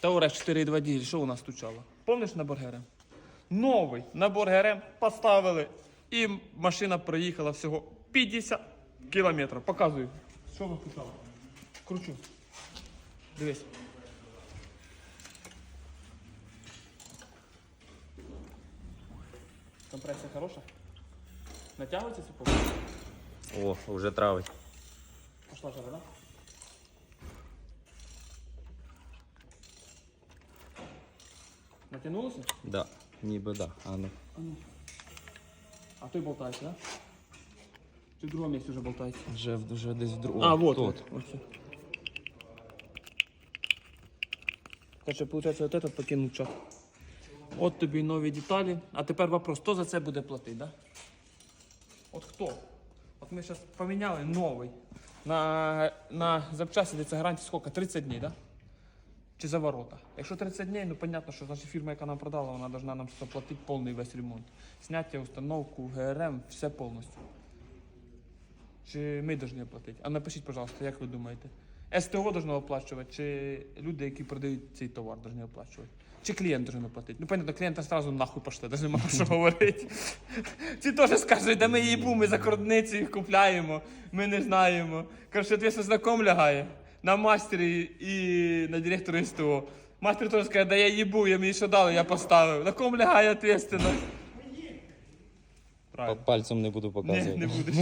Таурек 4,2 дізель, що у нас стучало? Помниш набор ГРМ? Новий набор ГРМ поставили, і машина проїхала всього 50 кілометрів. Показую. Що ви стучало? Кручу. Дивись. Компресія хороша? Натягується ця повністю? О, вже травить. Пошла жара, да? Натягнулося? Да, ніби да. А ну. А той болтається, да? Чи в другому місці вже болтається? Вже, вже десь в другому. А, вот. Тут. вот. Короче, получается, вот этот покинув чат. От тобі нові деталі. А тепер вопрос, хто за це буде платити, да? От хто? От ми зараз поміняли новий. На, на запчасті дається гарантія скільки? 30 днів, да? Чи за ворота? Якщо 30 днів, ну понятно, що значить фірма, яка нам продала, вона должна нам заплатити повний весь ремонт. Зняття, установку, ГРМ, все повністю. Чи ми повинні платити? А напишіть, пожалуйста, як ви думаєте? СТО должно оплачувати, чи люди, які продають цей товар, повинні оплачувати? Чи клієнт должен оплатити? Ну, понятно, клієнта одразу нахуй пошли, навіть нема що говорити. Ці теж скажуть, да ми їбу, ми за кордницю їх купляємо, ми не знаємо. Коротше, відповідно, знаком лягає на мастері і на директору СТО. Мастер теж скаже, да я їбу, я мені що дали, я поставив. На ком лягає відповідальність? Правильно. Пальцем не буду Не, не будеш.